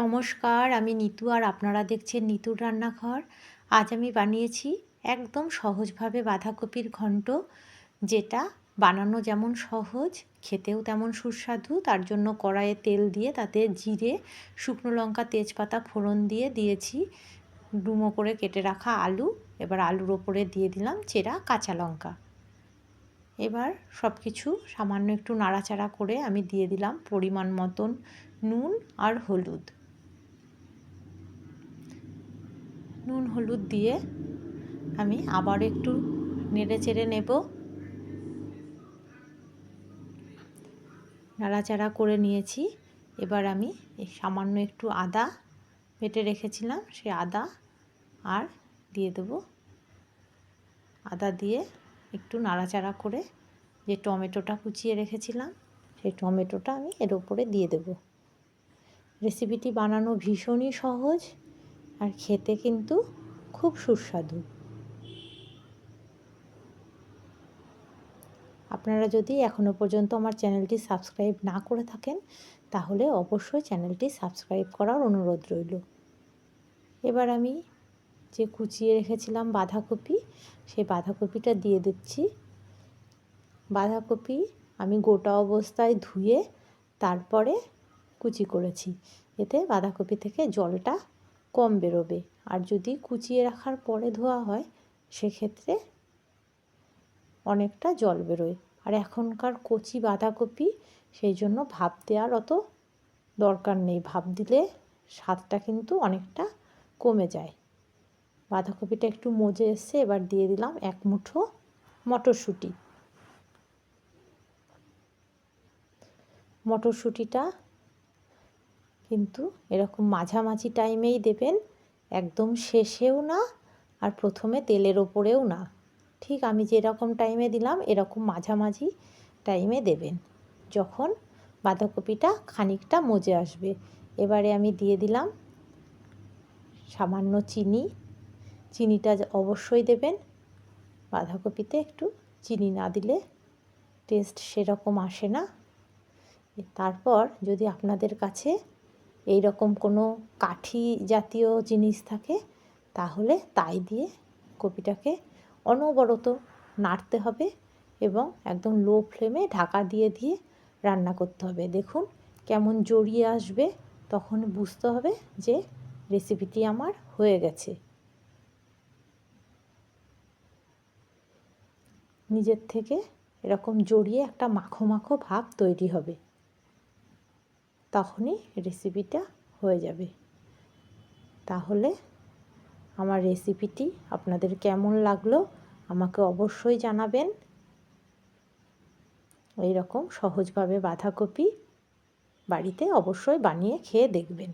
নমস্কার, আমি নিতু আর আপনারা দেখছেন নিতুর রান্নাঘর। আজ আমি বানিয়েছি একদম সহজভাবে বাঁধাকপির ঘন্ট, যেটা বানানো যেমন সহজ, খেতেও তেমন সুস্বাদু। তার জন্য কড়াইয়ে তেল দিয়ে তাতে জিরে, শুকনো লঙ্কা, তেজপাতা, ফোড়ন দিয়ে দিয়েছি। ডুমো করে কেটে রাখা আলু, এবার আলুর ওপরে দিয়ে দিলাম চেরা কাঁচা লঙ্কা। এবার সব কিছু সামান্য একটু নাড়াচাড়া করে আমি দিয়ে দিলাম পরিমাণ মতন নুন আর হলুদ। নুন, হলুদ দিয়ে আমি আবার একটু নেড়ে চেড়ে নেব। নাড়াচাড়া করে নিয়েছি। এবার আমি সামান্য একটু আদা বেটে রেখেছিলাম, সে আদা আর দিয়ে দেব। আদা দিয়ে একটু নাড়াচাড়া করে যে টমেটোটা কুচিয়ে রেখেছিলাম, সেই টমেটোটা আমি এর উপরে দিয়ে দেব। রেসিপিটি বানানো ভীষণই সহজ। আর খেতে কিন্তু খুব সুস্বাদু। আপনারা যদি এখনও পর্যন্ত আমার চ্যানেলটি সাবস্ক্রাইব না করে থাকেন, তাহলে অবশ্যই চ্যানেলটি সাবস্ক্রাইব করার অনুরোধ রইল। এবার আমি যে কুচিয়ে রেখেছিলাম বাঁধাকপি, সেই বাঁধাকপিটা দিয়ে দিচ্ছি। বাঁধাকপি আমি গোটা অবস্থায় ধুয়ে তারপরে কুচি করেছি। এতে বাঁধাকপি থেকে জলটা কম বেরোবে। আর যদি কুচিয়ে রাখার পরে ধোয়া হয়, সেক্ষেত্রে অনেকটা জল বেরোয়। আর এখনকার কচি বাঁধাকপি, সেই জন্য ভাপ দেওয়ার অত দরকার নেই। ভাপ দিলে স্বাদটা কিন্তু অনেকটা কমে যায়। বাঁধাকপিটা একটু মজে এসছে, এবার দিয়ে দিলাম এক মুঠো মটরশুঁটি। মটরশুঁটিটা কিন্তু এরকম মাঝামাঝি টাইমেই দেবেন, একদম শেষেও না আর প্রথমে তেলের ওপরেও না। ঠিক আমি যেরকম টাইমে দিলাম, এরকম মাঝামাঝি টাইমে দেবেন। যখন বাঁধাকপিটা খানিকটা মজে আসবে। এবারে আমি দিয়ে দিলাম সামান্য চিনি। চিনিটা অবশ্যই দেবেন। বাঁধাকপিতে একটু চিনি না দিলে টেস্ট সেরকম আসে না। তারপর যদি আপনাদের কাছে এই রকম কোনো কাঠি জাতীয় জিনিস থাকে, তাহলে তাই দিয়ে কপিটাকে অনবরত নাড়তে হবে এবং একদম লো ফ্লেমে ঢাকা দিয়ে দিয়ে রান্না করতে হবে। দেখুন কেমন জড়িয়ে আসবে, তখন বুঝতে হবে যে রেসিপিটি আমার হয়ে গেছে। নিজের থেকে এরকম জড়িয়ে একটা মাখো মাখো ভাব তৈরি হবে। তখনই রেসিপিটা হয়ে যাবে। তাহলে আমার রেসিপিটি আপনাদের কেমন লাগল আমাকে অবশ্যই জানাবেন। এই রকম সহজভাবে বাঁধাকপি বাড়িতে অবশ্যই বানিয়ে খেয়ে দেখবেন।